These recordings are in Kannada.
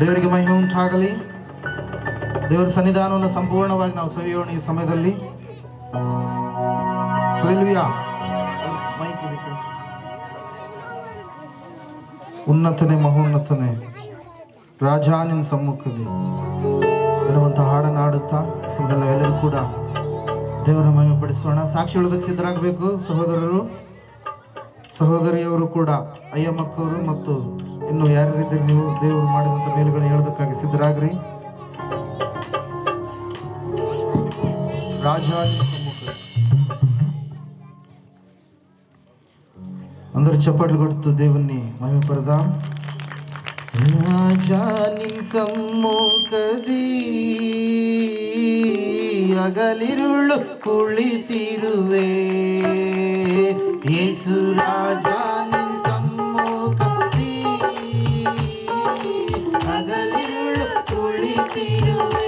ದೇವರಿಗೆ ಮಹಿಮೆ ಉಂಟಾಗಲಿ. ದೇವರ ಸನ್ನಿಧಾನವನ್ನು ಸಂಪೂರ್ಣವಾಗಿ ನಾವು ಸವಿಯೋಣ ಈ ಸಮಯದಲ್ಲಿ. ಉನ್ನತನೆ, ಮಹೋನ್ನತನೆ. ರಾಜ ನಿಮ್ಮ ಸಮ್ಮುಖದಲ್ಲಿ. ಎನ್ನುವಂಥ ಹಾಡನ್ನು ಆಡುತ್ತಾ ಎಲ್ಲರೂ ಕೂಡ ದೇವರ ಮಹಿಮೆ ಪಡಿಸೋಣ. ಸಾಕ್ಷಿ ಹೇಳೋದಕ್ಕೆ ಸಿದ್ಧರಾಗಬೇಕು ಸಹೋದರರು. ಸಹೋದರಿಯವರು ಕೂಡ, ಅಯ್ಯಮ್ಮಕ್ಕವರು ಮತ್ತು ಇನ್ನು ಯಾರ್ಯಾರಿದ್ದೀರಿ ನೀವು ದೇವರು ಮಾಡಿದಂಥ ಮೇಲುಗಳು ಹೇಳೋದಕ್ಕಾಗಿ ಸಿದ್ಧರಾಗ್ರಿ ರಾಜ ನಿನ್ನ ಸಮ್ಮುಖ అందరూ చప్పట్లు కొడుతూ దేవుణ్ణి మహిమ పడదాం రాజా నిన్ ಸಮ್ಮುಖದಿ ಅಗಲಿರುಳು ಕುಳಿತಿರುವೆ ಯೇಸು ರಾಜ ಕುಳಿತಿರುವೆ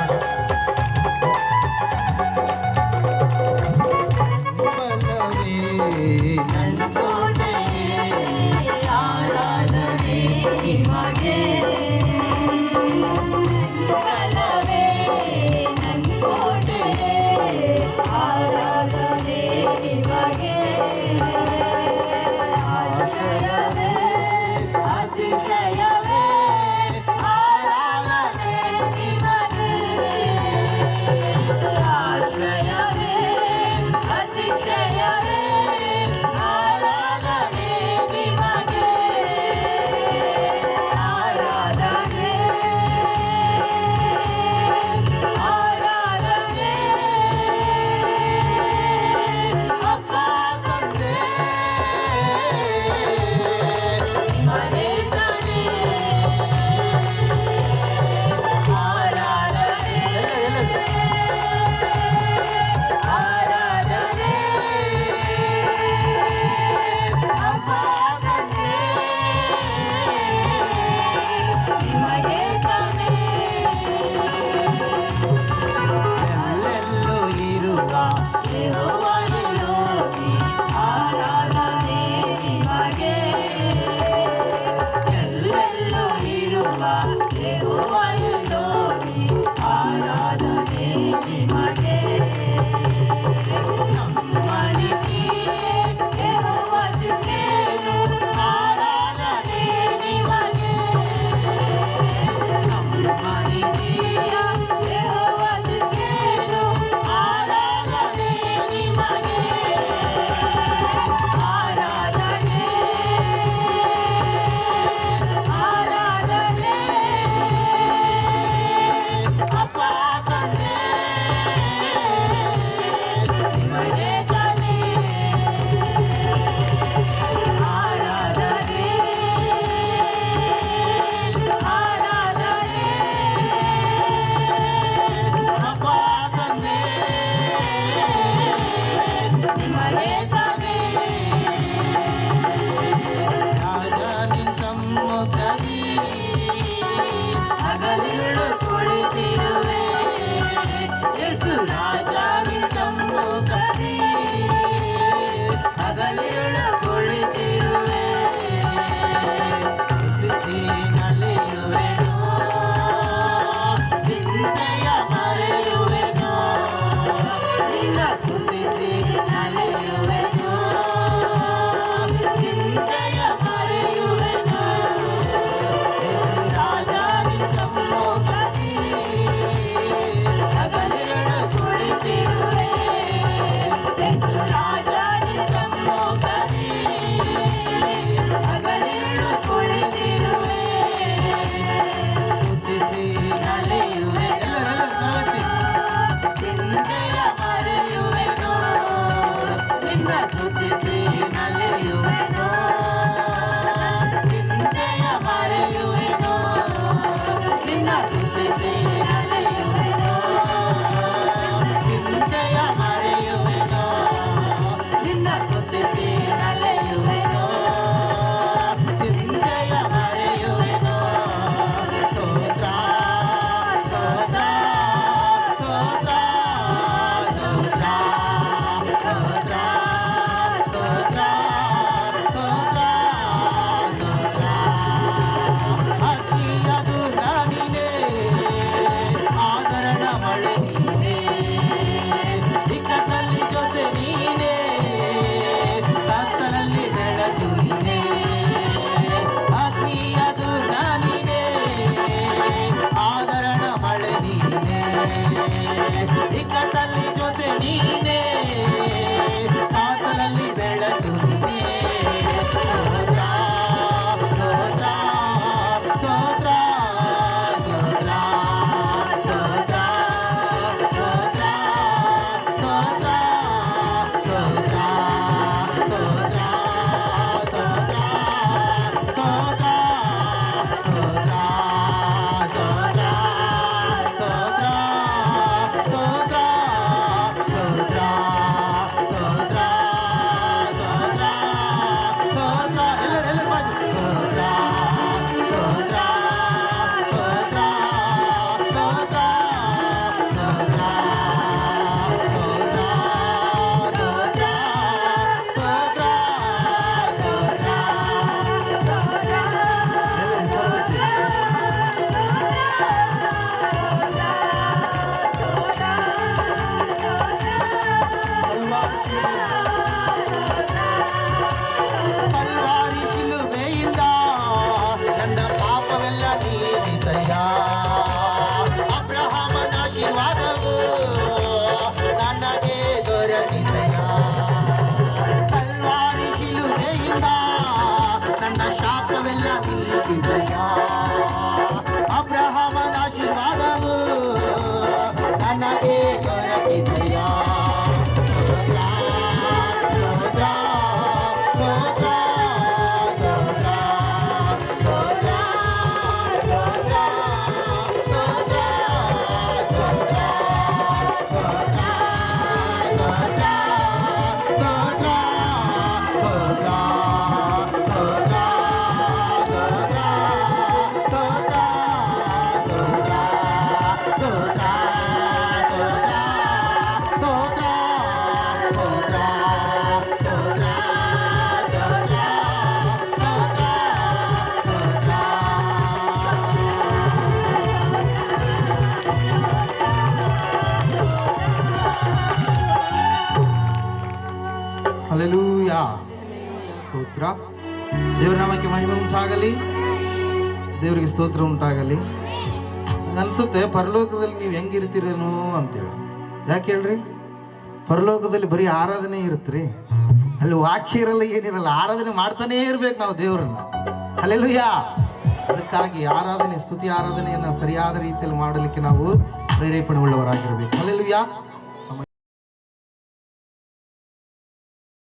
对呀、ಸ್ತೋತ್ರ. ದೇವರ ನಾಮಕ್ಕೆ ಮಹಿಮೆ ಉಂಟಾಗಲಿ. ದೇವರಿಗೆ ಸ್ತೋತ್ರ ಉಂಟಾಗಲಿ. ಅನ್ಸುತ್ತೆ ಪರಲೋಕದಲ್ಲಿ ನೀವು ಹೆಂಗಿರ್ತೀರೇನೋ ಅಂತೇಳಿ. ಯಾಕೆ ಹೇಳ್ರಿ? ಪರಲೋಕದಲ್ಲಿ ಬರೀ ಆರಾಧನೆ ಇರುತ್ತೆ ಅಲ್ಲಿ ವಾಕ್ಯ ಇರಲ್ಲ, ಏನಿರಲ್ಲ, ಆರಾಧನೆ ಮಾಡ್ತಾನೇ ಇರ್ಬೇಕು ನಾವು ದೇವರನ್ನ. ಅಲ್ಲೆಲ್ಲೂಯ್ಯ ಅದಕ್ಕಾಗಿ ಆರಾಧನೆ, ಸ್ತುತಿ ಆರಾಧನೆಯನ್ನು ಸರಿಯಾದ ರೀತಿಯಲ್ಲಿ ಮಾಡಲಿಕ್ಕೆ ನಾವು ಪ್ರೇರೇಪಣೆ ಉಳ್ಳವರಾಗಿರ್ಬೇಕು ಅಲ್ಲೆಲ್ಲೂಯ್ಯ